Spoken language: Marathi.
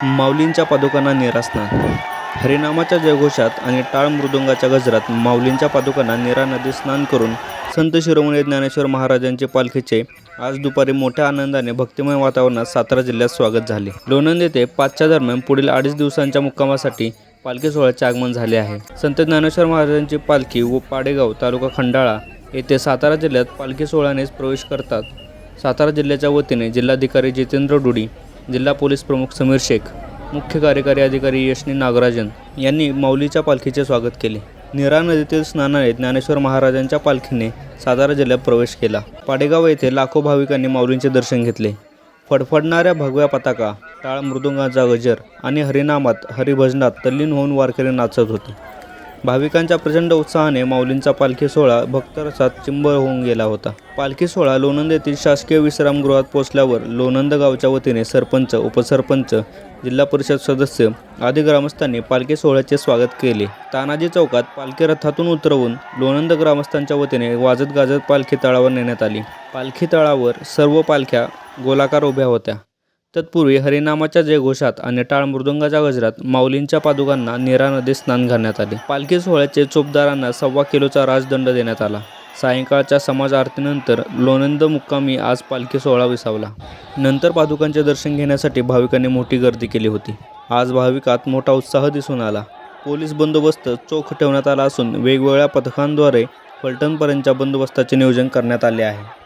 माऊलींच्या पादुकांना निरासना हरिनामाच्या जयघोषात आणि टाळ मृदुंगाच्या गजरात माऊलींच्या पादुकांना निरा नदी स्नान करून संत शिरोमणी ज्ञानेश्वर महाराजांचे पालखीचे आज दुपारी मोठ्या आनंदाने भक्तिमय वातावरणात सातारा जिल्ह्यात स्वागत झाले. लोणंद येथे पाचच्या दरम्यान पुढील अडीच दिवसांच्या मुक्कामासाठी पालखी सोहळ्याचे आगमन झाले आहे. संत ज्ञानेश्वर महाराजांची पालखी व पाडेगाव तालुका खंडाळा येथे सातारा जिल्ह्यात पालखी सोहळ्यानेच प्रवेश करतात. सातारा जिल्ह्याच्या वतीने जिल्हाधिकारी जितेंद्र डुडी जिल्हा पोलीस प्रमुख समीर शेख मुख्य कार्यकारी अधिकारी यशनी नागराजन यांनी माऊलीच्या पालखीचे स्वागत केले. निरा नदीतील स्नानाने ज्ञानेश्वर महाराजांच्या पालखीने सातारा जिल्ह्यात प्रवेश केला. पाडेगाव येथे लाखो भाविकांनी माऊलींचे दर्शन घेतले. फडफडणाऱ्या भगव्या पताका टाळ मृदुंगाचा गजर आणि हरिनामात हरिभजनात तल्लीन होऊन वारकरी नाचत होते. भाविकांच्या प्रचंड उत्साहाने माऊलींचा पालखी सोहळा भक्तरसात चिंबळ होऊन गेला होता. पालखी सोहळा लोणंद येथील शासकीय विश्रामगृहात पोहोचल्यावर लोणंद गावच्या वतीने सरपंच उपसरपंच जिल्हा परिषद सदस्य आदी ग्रामस्थांनी पालखी सोहळ्याचे स्वागत केले. तानाजी चौकात पालखी रथातून उतरवून लोणंद ग्रामस्थांच्या वतीने वाजत गाजत पालखी तळावर नेण्यात आली. पालखी तळावर सर्व पालख्या गोलाकार उभ्या होत्या. तत्पूर्वी हरिनामाच्या जयघोषात आणि टाळ मृदुंगाच्या गजरात माऊलींच्या पादुकांना नीरा नदीत स्नान घालण्यात आले. पालखी सोहळ्याचे चोपदारांना सव्वा किलोचा राजदंड देण्यात आला. सायंकाळच्या समाज आरतीनंतर लोणंद मुक्कामी आज पालखी सोहळा विसावला. नंतर पादुकांचे दर्शन घेण्यासाठी भाविकांनी मोठी गर्दी केली होती. आज भाविकात मोठा उत्साह दिसून आला. पोलीस बंदोबस्त चोख ठेवण्यात आला असून वेगवेगळ्या पथकांद्वारे फलटणपर्यंतच्या बंदोबस्ताचे नियोजन करण्यात आले आहे.